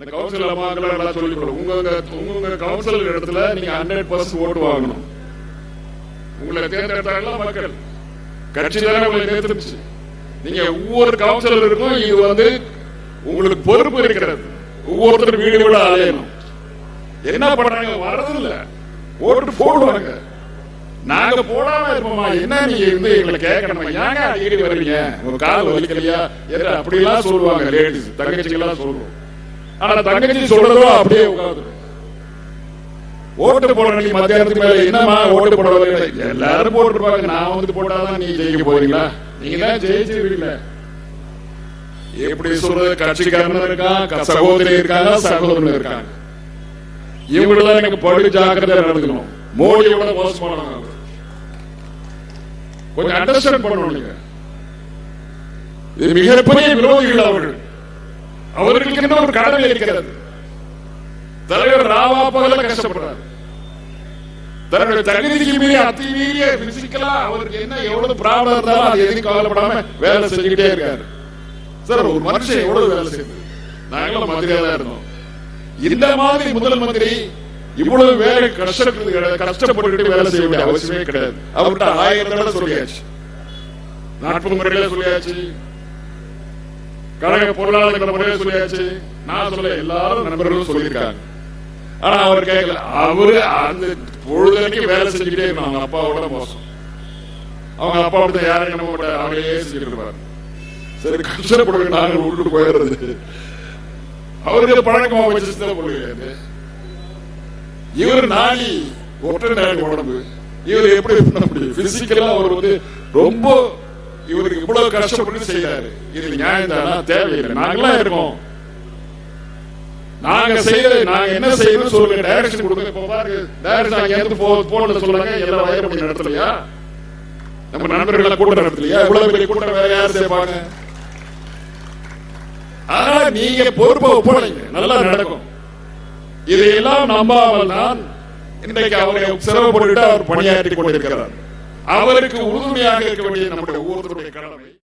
இந்த கவுன்சில் அம்மாக்கள் எல்லாம் சொல்லிக் கொடுக்கும் உங்க உங்க கவுன்சில் இடத்துல நீங்க ஹண்ட்ரட் பர்சன்ட் ஓட்டு வாங்கணும். உங்களை தேர்ந்தெடுத்தாங்களா மக்கள்? கட்சி தானே உங்களை தேர்ந்தெடுச்சு நீங்க ஒவ்வொரு கவுன்சிலருக்கும் இது வந்து உங்களுக்கு பொறுப்பு இருக்கிறது. ஒவ்வொருத்தரும் வீடு வீடு அலையணும். என்ன பண்றாங்க? வர்றதில்ல ஓட்டு போடுவாங்க. நாங்க போடாம இருப்போமா? என்ன நீங்க இருந்து எங்களை கேட்கணும்? ஏங்க அடிக்கடி வர்றீங்க? உங்க கால் வலிக்கலையா? என்ன அப்படிலாம் சொல்லுவாங்க லேடிஸ் தங்கச்சிகள்லாம் சொல்லுவோம். ஆனா தங்கச்சி சொல்றதோ அப்படியே உட்காந்து ஓட்டு போட மத்தியானத்துக்கு மேல என்னமா ஓட்டு போட எல்லாரும் போட்டுருப்பாங்க. நான் வந்து போட்டாதான் நீ ஜெயிக்க போறீங்களா? நீங்க தான் ஜெயிச்சிருவீங்களா எப்படி சொல்றது? கட்சிக்காரன் இருக்கான் சகோதரி இருக்காங்க சகோதரன் இருக்காங்க. இவங்களெல்லாம் எனக்கு படு ஜாக்கிரதையா நடந்துக்கணும். எவ்வளவு மோசமானவங்க அவங்க. கொஞ்சம் அண்டர்ஸ்டாண்ட் பண்ணணும் நீங்க. இது மிகப்பெரிய விரோதிகள் அவர்கள். அவர்களுக்கு என்ன ஒரு கடமை இருக்கிறது? தலைவர் ராவா பகல கஷ்டப்படுறாரு. தன்னுடைய தகுதிக்கு மீறி அத்தி பிசிக்கலா அவருக்கு என்ன எவ்வளவு ப்ராப்ளம் இருந்தாலும் அது எதுவும் கவலைப்படாம வேலை செஞ்சுக்கிட்டே இருக்காரு. சார் ஒரு மனுஷன் எவ்வளவு வேலை செய்யுது நாங்களும் மந்திரியா தான் இருந்தோம். இந்த மாதிரி முதல் மந்திரி இவ்வளவு வேலை கஷ்டப்பட்டு கஷ்டப்பட்டுக்கிட்டு வேலை செய்ய வேண்டிய அவசியமே கிடையாது. அவர்கிட்ட ஆயிரம் தடவை சொல்லியாச்சு. நாற்பது முறையில சொல்லியாச்சு. கழக பொருளாளர்கள் முறையை சொல்லியாச்சு. நான் சொல்ல எல்லாரும் நண்பர்களும் சொல்லியிருக்காங்க. ஆனா அவர் கேட்கல அவரு அந்த பொழுதுக்கு வேலை செஞ்சுக்கிட்டே இருந்தாங்க. அவங்க அப்பாவோட மோசம். அவங்க அப்பா வந்து யாரும் என்ன கூட அவரையே செஞ்சுட்டு இருப்பாரு. சரி கஷ்டப்படுங்க. நாங்கள் விட்டுட்டு போயிடுறது. அவருக்கு பழக்கமா வச்சு போடுகிறது இவர் நாடி ஒற்றை நேரம் உடம்பு. இவர் எப்படி பண்ண முடியும்? பிசிக்கலா அவர் வந்து ரொம்ப இவருக்கு இவ்வளவு கஷ்டப்பட்டு செய்யறாரு இது நியாயம் தானா? தேவையில்லை. நாங்களாம் இருக்கோம். நாங்க செய்யறது நாங்க என்ன செய்யணும் சொல்லுங்க. டைரக்ஷன் கொடுங்க. இப்ப பாருங்க. டைரக்ஷன் அங்க இருந்து போ போனது சொல்லுங்க. எல்லா பண்ணி நடத்தலையா? நம்ம நண்பர்கள் கூட்டம் நடத்தலையா? இவ்வளவு பெரிய கூட்டம் வேற யார் செய்வாங்க ஆனா நீங்க பொறுப்பை ஒப்படைங்க. நல்லா நடக்கும். இதையெல்லாம் நம்பாமல் தான் இன்றைக்கு அவரை சிரமப்பட்டு அவர் பணியாற்றி கொண்டிருக்கிறார். அவருக்கு உறுதுணையாக இருக்க வேண்டியது நம்முடைய ஒவ்வொருத்தருடைய கடமை.